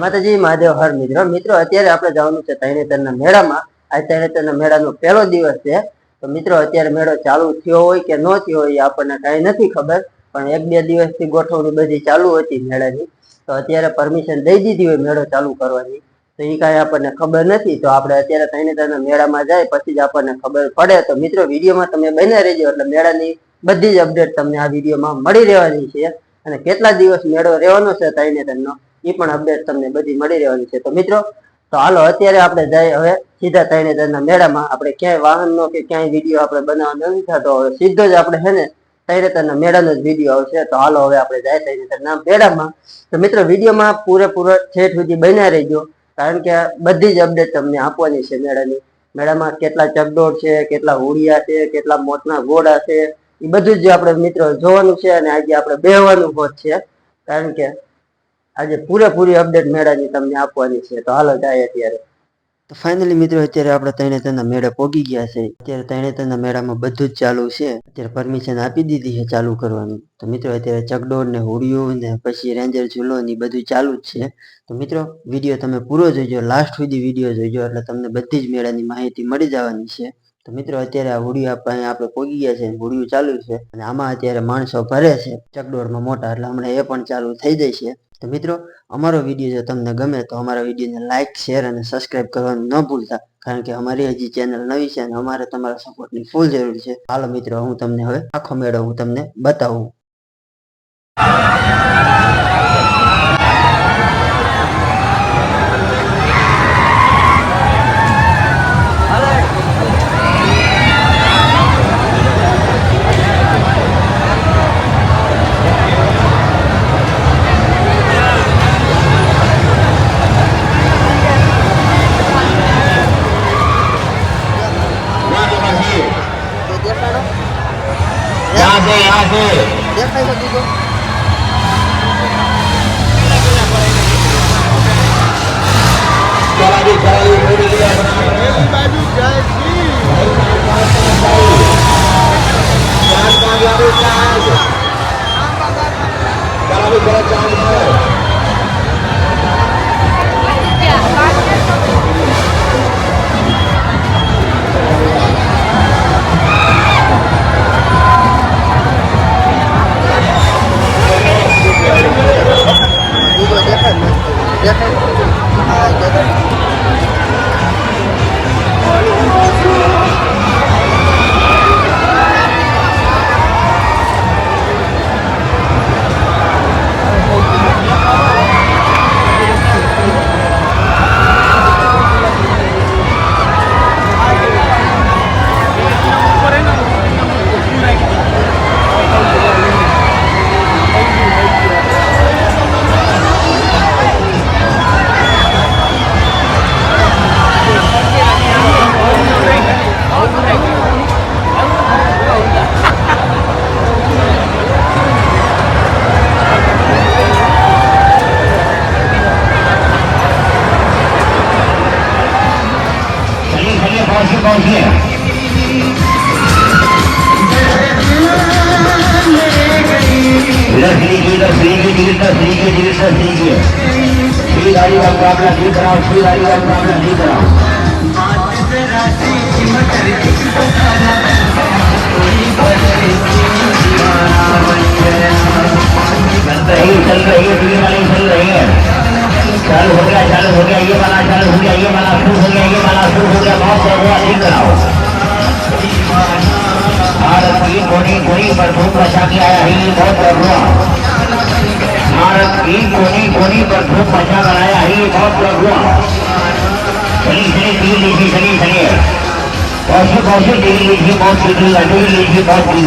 માતાજી, મહાદેવ, હર મિત્રો. મિત્રો, અત્યારે આપણે જવાનું છે તૈણેતરના મેળામાં. આ તૈણેતરના મેળાનો પહેલો દિવસ છે. તો મિત્રો, અત્યારે મેળો ચાલુ થયો હોય કે ન થયો હોય આપણને કાંઈ નથી ખબર. પણ એક બે દિવસથી ગોઠવણી બધી ચાલુ હતી મેળાની. તો અત્યારે પરમિશન દઈ દીધી હોય મેળો ચાલુ કરવાની. તો એ કાંઈ આપણને ખબર નથી. તો આપણે અત્યારે તરણેતરના મેળામાં જાય, પછી જ આપણને ખબર પડે. તો મિત્રો, વિડીયોમાં તમે બને રહેજો. એટલે મેળાની બધી જ અપડેટ તમને આ વિડીયોમાં મળી રહેવાની છે. અને કેટલા દિવસ મેળો રહેવાનો છે તરણેતરનો એ પણ અપડેટ તમને બધી મળી રહેવાની છે. તો મિત્રો, તો હાલો, અત્યારે આપણે જઈએ હવે સીધા તરણેતરના મેળામાં. આપણે ક્યાંય વાહનનો કે ક્યાંય વીડિયો આપણે બનાવવાનો નથી થતો. હવે સીધો જ આપણે છે ને તૈરેતરના મેળાનો જ વીડિયો આવશે. તો હાલો, હવે આપણે જાય તરણેતરના મેળામાં. તો મિત્રો, વિડીયોમાં પૂરેપૂરો છેઠ સુધી બન્યા રહેજો. કારણ કે બધી જ અપડેટ તમને આપવાની છે મેળાની. મેળામાં કેટલા ચકડોળ છે, કેટલા હોળિયા છે, કેટલા મોટના ઘોડા છે, એ બધું જ આપણે મિત્રો જોવાનું છે અને આજે આપણે બેહવાનું હોત છે. કારણ કે આજે પૂરેપૂરી અપડેટ મેળાની તમને આપવાની છે. તો હાલો જાય અત્યારે. તો ફાઇનલી મિત્રો, અત્યારે આપણે તરણેતરના મેળા પોગી ગયા છે. અત્યારે તરણેતરના મેળામાં બધું જ ચાલુ છે. અત્યારે પરમિશન આપી દીધી છે ચાલુ કરવાની. તો મિત્રો, અત્યારે ચકડોળ ને હોડીઓ ને પછી રેન્જર ઝૂલો ને બધું ચાલુ જ છે. તો મિત્રો વીડિયો તમે પૂરો જોઈજો લાસ્ટ સુધી વીડિયો જોઈજો એટલે તમને બધી જ મેળાની માહિતી મળી જવાની છે. તો મિત્રો, અત્યારે આ હોડીઓ આપણે આપણે પોગી ગયા છે. હોડિયું ચાલુ છે. અને આમાં અત્યારે માણસો ભરે છે ચકડોળમાં મોટા. એટલે હમણાં એ પણ ચાલુ થઈ જશે તો મિત્રો, અમારો વીડિયો જો તમને ગમે તો અમારા વિડીયોને લાઇક શેર અને સબસ્ક્રાઇબ કરવાનું ન ભૂલતા, કારણ કે અમારી હજી ચેનલ નવી છે અને અમારે તમારા સપોર્ટની ફૂલ જરૂર છે. હાલો મિત્રો, હું તમને હવે આખો મેળો હું તમને બતાવું. છે આ છે. દેખાય તો કીધું ચલાવી ચલાવી બોલી ગયા બાજુ જાય જી. ચાર પાંચ લાગે ચાર. Oh, इधर सीखिए इधर सीखिए इधर सीखिए इधर सीखिए फ्री गाड़ी का मुकाबला नहीं कराओ फ्री गाड़ी का मुकाबला नहीं कराओ चल रही है, है फ्री चल रही है चालू हो गया चालू हो गया ये वाला चालू हो गया ये वाला शुरू हो गया ये वाला शुरू हो गया बहुत बहुत नहीं कराओ पर मचा के आया है, ये बहुत बड़ा भारत की कोनी कोनी पर धूप मचा कर आया है, ये बहुत बड़ा सही सही पी लीजिए सही सही कौशी कौशी देख लीजिए, बहुत पी लीजिएगा लीजिए, बहुत पी